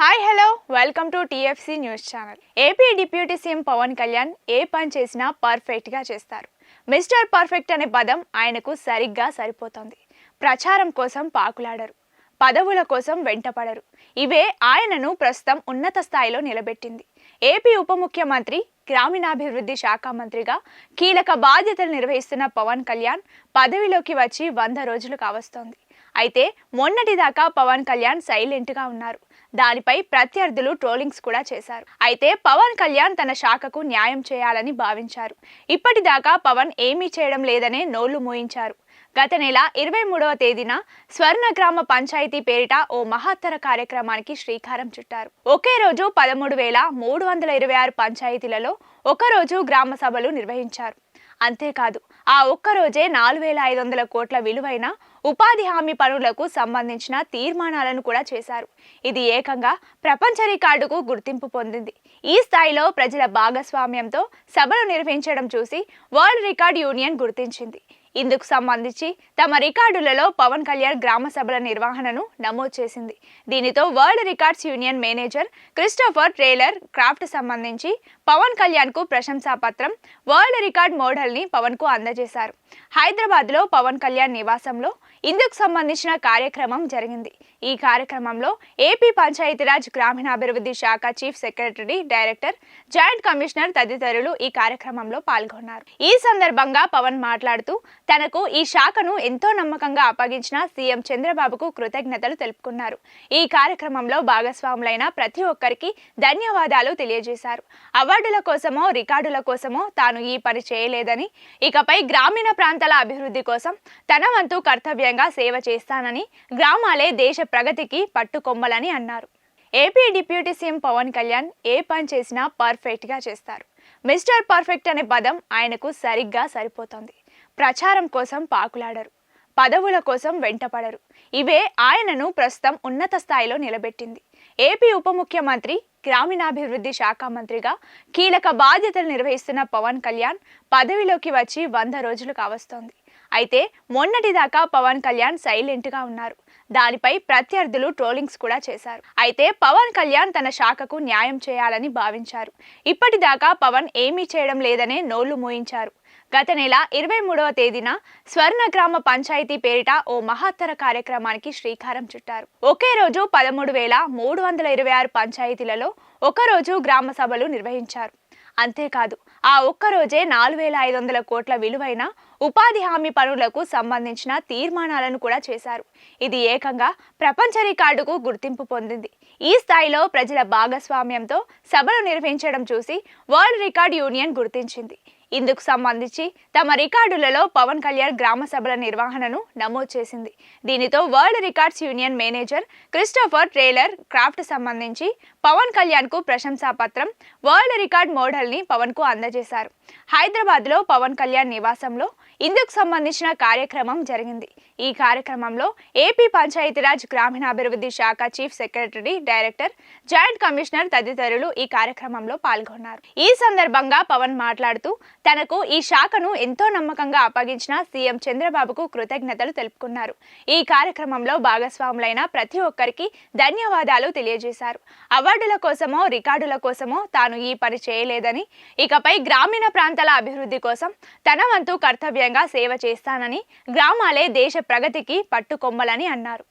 Hi hello welcome to TFC news channel AP deputy CM Pawan Kalyan ఏ పని చేసినా పర్ఫెక్ట్గా చేస్తారు. మిస్టర్ పర్ఫెక్ట్ అనే పదం ఆయనకు సరిగ్గా సరిపోతుంది. ప్రచారం కోసం పాకులాడరు. పదవుల కోసం వెంటపడరు. ఇవే ఆయనను ప్రస్తుతం ఉన్నత స్థాయిలో నిలబెట్టింది. ఏపీ ఉప ముఖ్యమంత్రి గ్రామీణాభివృద్ధి శాఖ మంత్రిగా కీలక బాధ్యతలు నిర్వహిస్తున్న పవన్ కళ్యాణ్ పదవిలోకి వచ్చి వంద రోజులు కావస్తోంది. అయితే మొన్నటిదాకా పవన్ కళ్యాణ్ సైలెంట్గా ఉన్నారు. దానిపై ప్రత్యర్థులు ట్రోలింగ్స్ కూడా చేశారు. అయితే పవన్ కళ్యాణ్ తన శాఖకు న్యాయం చేయాలని భావించారు. ఇప్పటిదాకా పవన్ ఏమీ చేయడం లేదనే నోళ్ళు మూయించారు. గత నెల ఇరవై మూడవ తేదీన స్వర్ణ గ్రామ పంచాయతీ పేరిట ఓ మహత్తర కార్యక్రమానికి శ్రీకారం చుట్టారు. ఒకే రోజు పదమూడు వేల మూడు వందల ఇరవై ఆరు పంచాయతీలలో ఒకరోజు గ్రామ సభలు నిర్వహించారు. అంతేకాదు ఆ ఒక్క రోజే నాలుగు వేల ఐదు వందల కోట్ల విలువైన ఉపాధి హామీ పనులకు సంబంధించిన తీర్మానాలను కూడా చేశారు. ఇది ఏకంగా ప్రపంచ రికార్డుకు గుర్తింపు పొందింది. ఈ స్థాయిలో ప్రజల భాగస్వామ్యంతో సభలు నిర్వహించడం చూసి వరల్డ్ రికార్డ్ యూనియన్ గుర్తించింది. ఇందుకు సంబంధించి తమ రికార్డులలో పవన్ కళ్యాణ్ గ్రామ సభల నిర్వహణను నమోదు చేసింది. దీనితో world records union manager Christopher Taylor Craft సంబంధించి పవన్ కళ్యాణ్కు ప్రశంసా పత్రం వరల్డ్ రికార్డ్ మోడల్ని పవన్కు పవన్కు అందజేశారు. హైదరాబాద్లో పవన్ కళ్యాణ్ నివాసంలో ఇందుకు సంబంధించిన కార్యక్రమం జరిగింది. ఈ కార్యక్రమంలో ఏపీ పంచాయతీరాజ్ గ్రామీణాభివృద్ధి శాఖ chief secretary director joint commissioner తదితరులు ఈ కార్యక్రమంలో పాల్గొన్నారు. ఈ సందర్భంగా పవన్ మాట్లాడుతూ తనకు ఈ శాఖను ఎంతో నమ్మకంగా అప్పగించిన సీఎం చంద్రబాబుకు కృతజ్ఞతలు తెలుపుకున్నారు. ఈ కార్యక్రమంలో భాగస్వాములైన ప్రతి ఒక్కరికి ధన్యవాదాలు తెలియజేశారు. అవార్డుల కోసమో రికార్డుల కోసమో తాను ఈ పని చేయలేదని ఇకపై గ్రామీణ ప్రాంతాల అభివృద్ధి కోసం తన వంతు కర్తవ్యంగా సేవ చేస్తానని గ్రామాలే దేశ ప్రగతికి పట్టుకొమ్మలని అన్నారు. AP deputy CM Pawan Kalyan ఏ పని చేసినా పర్ఫెక్ట్గా చేస్తారు. మిస్టర్ పర్ఫెక్ట్ అనే పదం ఆయనకు సరిగ్గా సరిపోతుంది. ప్రచారం కోసం పాకులాడరు. పదవుల కోసం వెంటపడరు. ఇవే ఆయనను ప్రస్తుతం ఉన్నత స్థాయిలో నిలబెట్టింది. ఏపీ ఉప ముఖ్యమంత్రి గ్రామీణాభివృద్ధి శాఖ మంత్రిగా కీలక బాధ్యతలు నిర్వహిస్తున్న పవన్ కళ్యాణ్ పదవిలోకి వచ్చి వంద రోజులు కావస్తోంది. అయితే మొన్నటిదాకా పవన్ కళ్యాణ్ సైలెంట్గా ఉన్నారు. దానిపై ప్రత్యర్థులు ట్రోలింగ్స్ కూడా చేశారు. అయితే పవన్ కళ్యాణ్ తన శాఖకు న్యాయం చేయాలని భావించారు. ఇప్పటిదాకా పవన్ ఏమీ చేయడం లేదనే నోళ్ళు మూయించారు. గత నెల ఇరవై మూడవ తేదీన స్వర్ణ గ్రామ పంచాయతీ పేరిట ఓ మహత్తర కార్యక్రమానికి శ్రీకారం చుట్టారు. ఒకే రోజు పదమూడు వేల మూడు వందల ఇరవై ఆరు పంచాయతీలలో ఒకరోజు గ్రామ సభలు నిర్వహించారు. అంతేకాదు ఆ ఒక్క రోజే నాలుగు వేల ఐదు వందల కోట్ల విలువైన ఉపాధి హామీ పనులకు సంబంధించిన తీర్మానాలను కూడా చేశారు. ఇది ఏకంగా ప్రపంచ రికార్డుకు గుర్తింపు పొందింది. ఈ స్థాయిలో ప్రజల భాగస్వామ్యంతో సభలు నిర్వహించడం చూసి వరల్డ్ రికార్డ్ యూనియన్ గుర్తించింది. ఇందుకు సంబంధించి తమ రికార్డులలో పవన్ కళ్యాణ్ గ్రామ సభల నిర్వహణను నమోదు చేసింది. దీనితో world records union manager Christopher Taylor Craft సంబంధించి పవన్ కళ్యాణ్కు ప్రశంసా పత్రం వరల్డ్ రికార్డ్ మోడల్ని పవన్కు అందజేశారు. హైదరాబాద్లో పవన్ కళ్యాణ్ నివాసంలో ఇందుకు సంబంధించిన కార్యక్రమం జరిగింది. ఈ కార్యక్రమంలో ఏపీ పంచాయతీరాజ్ గ్రామీణాభివృద్ధి శాఖ chief secretary director joint commissioner తదితరులు ఈ కార్యక్రమంలో పాల్గొన్నారు. ఈ సందర్భంగా పవన్ మాట్లాడుతూ తనకు ఈ శాఖను ఎంతో నమ్మకంగా అప్పగించిన సీఎం చంద్రబాబుకు కృతజ్ఞతలు తెలుపుకున్నారు. ఈ కార్యక్రమంలో భాగస్వాములైన ప్రతి ఒక్కరికి ధన్యవాదాలు తెలియజేశారు. అవార్డుల కోసమో రికార్డుల కోసమో తాను ఈ పని చేయలేదని ఇకపై గ్రామీణ ప్రాంతాల అభివృద్ధి కోసం తన వంతు కర్తవ్యంగా సేవ చేస్తానని గ్రామాలే దేశ ప్రగతికి పట్టుకొమ్మలని అన్నారు.